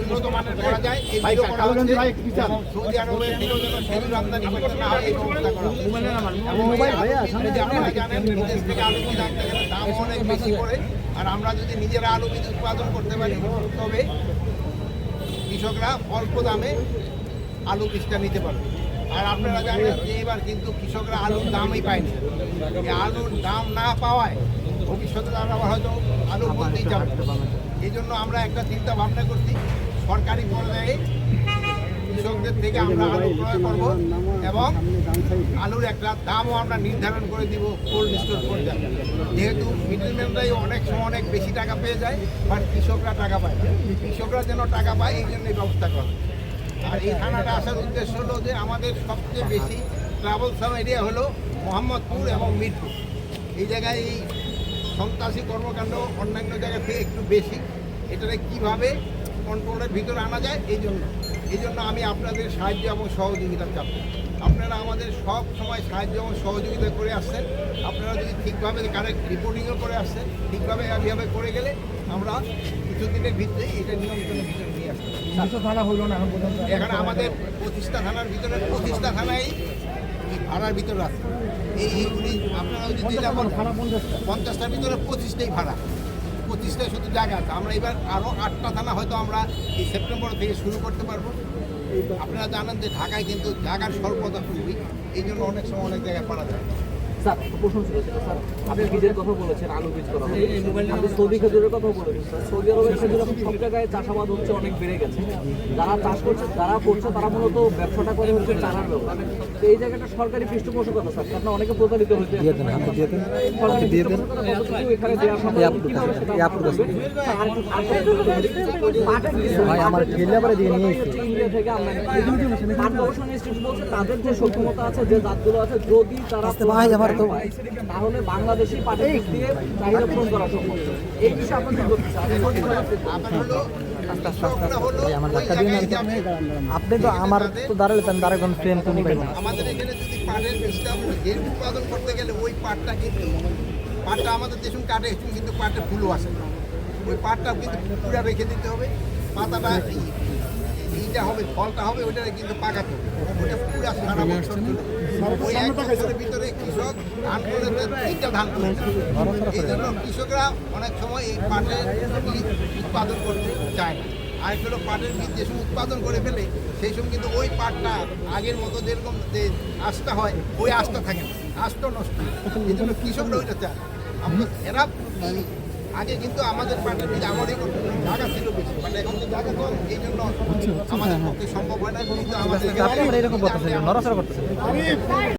উন্নত মানের করা যায় এগুলো করা হচ্ছে সৌদি আরবের দিকেও যেন আমদানি করতে না এই ব্যবস্থা করা এই বীজ আপনারা জানেন বিদেশ থেকে আলু বীজ গেলে দাম অনেক বেশি পড়ে আর আমরা যদি নিজেরা আলু বীজ উৎপাদন করতে পারি তবে কৃষকরা অল্প দামে আলু বীজটা নিতে পারবে আর আপনারা জানেন যে এবার কিন্তু কৃষকরা আলুর দামই পায়নি। আলুর দাম না পাওয়ায় ভবিষ্যতে তারা হয়তো আলু বলতেই যাবে। এই জন্য আমরা একটা চিন্তা ভাবনা করছি সরকারি পর্যায়ে কৃষকদের থেকে আমরা আলু ক্রয় করব এবং আলুর একটা দামও আমরা নির্ধারণ করে দিব কোল্ড স্টোর পর্যায়ে। যেহেতু মিডলম্যানরাই অনেক সময় অনেক বেশি টাকা পেয়ে যায় বাট কৃষকরা টাকা পায় কৃষকরা যেন টাকা পায়, এই জন্য এই ব্যবস্থা করা আর এই থানাটা আসার উদ্দেশ্য হলো যে আমাদের সবচেয়ে বেশি ট্রাভেলসাম এরিয়া হলো মোহাম্মদপুর এবং মিরপুর। এই জায়গায় এই সন্ত্রাসী কর্মকাণ্ড অন্যান্য জায়গা থেকে একটু বেশি। এটাকে কীভাবে কন্ট্রোলের ভিতরে আনা যায় এই জন্য। এই জন্য আমি আপনাদের সাহায্য এবং সহযোগিতা চাপ আপনারা আমাদের সব সময় সাহায্য এবং সহযোগিতা করে আসছেন। আপনারা যদি ঠিকভাবে কারেক্ট রিপোর্টিংও করে আসছেন ঠিকভাবে এইভাবে করে গেলে আমরা কিছুদিনের ভিতরে এটা নিয়ন্ত্রণের ভিতরে নিয়ে আসতে থানা না এখানে আমাদের পঁচিশটা থানার ভিতরে পঁচিশটা থানায় ভাড়ার ভিতরে আছে। এই এইগুলি আপনারা ওই যে দিলে আমার থানা পঞ্চাশটা। পঞ্চাশটার ভিতরে পঁচিশটাই ভাড়া। পঁচিশটায় শুধু জায়গা আছে। আমরা এবার আরও আটটা থানা হয়তো আমরা এই সেপ্টেম্বর থেকে শুরু করতে পারব। আপনারা জানেন যে ঢাকায় কিন্তু জায়গার স্বল্পতা খুবই, এই জন্য অনেক সময় অনেক জায়গায় পারা যায়। স্যার প্রশ্ন ছিল স্যার আপনি বীজের কথা বলেছেন আলু বীজ করা আপনি সৌদি খেজুরের কথা বলেছেন স্যার। সৌদি আরবের খেজুর এখন সব জায়গায় চাষাবাদ হচ্ছে অনেক বেড়ে গেছে। যারা চাষ করছে যারা করছে তারা মূলত ব্যবসাটা করে হচ্ছে চারার ব্যবসা। তো এই জায়গাটা সরকারি পৃষ্ঠপোষকতা স্যার। কারণ অনেকে প্রতারিত হয়েছে। এখানে দেওয়া সম্ভব আর আমার ঠেলে পরে দিয়ে নিয়ে থেকে তাদের যে সক্ষমতা আছে যে জাতগুলো আছে যদি তারা তাহলে বাংলাদেশি দিয়ে চাহিদা পূরণ করা সম্ভব এই বিষয়ে। আপনি তো আমার তো দাঁড়ালে দাঁড়ায় ট্রেন তো নিবেন আমাদের এখানে যদি পাটের উৎপাদন করতে গেলে ওই পাটটা কিন্তু পাটটা আমাদের দেশুন কাটে একটু কিন্তু পাটে ফুলও আসে না ওই পাটটা কিন্তু পুরা রেখে দিতে হবে পাতাটা এইটা হবে ফলটা হবে ওইটা কিন্তু পাকাতে হবে ওইটা সারা বছর ওই এক বছরের ভিতরে কৃষক ধান করে তিনটা ধান করে এই জন্য কৃষকরা অনেক সময় এই পাটের বীজ উৎপাদন করতে চায় না। আর হলো পাটের বীজ যে সময় উৎপাদন করে ফেলে সেই সময় কিন্তু ওই পাটটা আগের মতো যেরকম যে আঁশটা হয় ওই আঁশটা থাকে না। আঁশটা নষ্ট। এই জন্য কৃষকরা ওইটা চায় আমরা এরা আগে কিন্তু আমাদের পাটের বীজ আমারই জায়গা ছিল বেশি। মানে এখন তো জায়গা কম এই জন্য আমাদের পক্ষে সম্ভব হয় না কিন্তু আমাদের আপনি এরকম নড়াচড়া